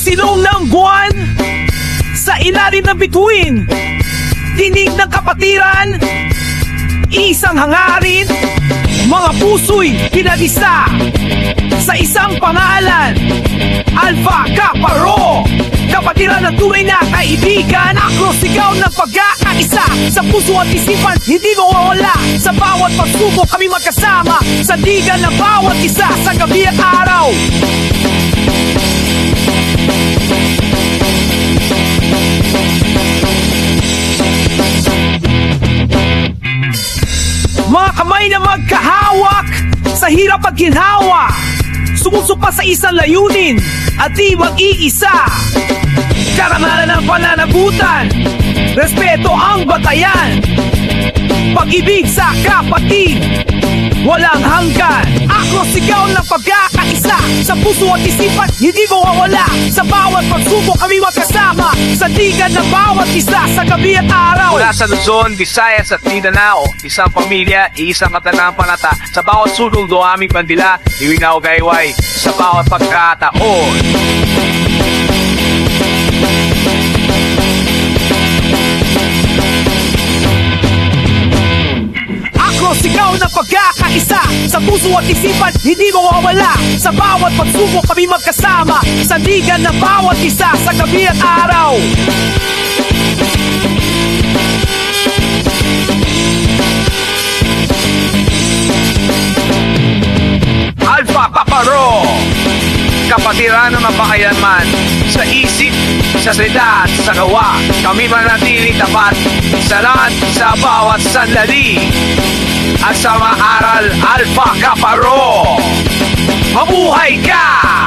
silong ng buwan Sa ilalim ng bituin. Dinig ng kapatiran Isang hangarin Mga puso'y pinalisa Sa isang pangalan Alpha Kappa Rho. Kapatiran ng tunay na kaibigan Ako sigaw ng pagkakaisa Sa puso at isipan. Hindi mo mawala Sa bawat pagsubok kami magkasama Sa digan ng bawat isa Sa gabi at araw Kamay na magkahawak Sa hirap at ginhawa Sumusupa sa isang layunin At di mag-iisa. Karangalan ng pananagutan. Respeto ang batayan Pag-ibig sa kapatid. Walang hanggan. Ako sigaw ng pagkakaisa. Sa puso at isipan Hindi mawawala Sa bawat pagsubok kami magkasama. Sa digan ng bawat isa Sa gabi at araw. Mula sa Luzon, Visayas at Mindanao, isang pamilya, isang panata. Sa bawat sulong do aming bandila, iwinaw gayway sa bawat pagkataon. Ng pagkakaisa Sa puso at isipan Hindi mawawala Sa bawat pagsubok kami magkasama Sa digan ng bawat isa Sa gabi at araw Alpha Kaparo! Kapatiran ng mapakayaman sa isip, sa salita at sa gawa. Kami manatili tapat sa lahat sa bawat sandali. At sa mga aral, Alpha Kaparo! Mabuhay ka!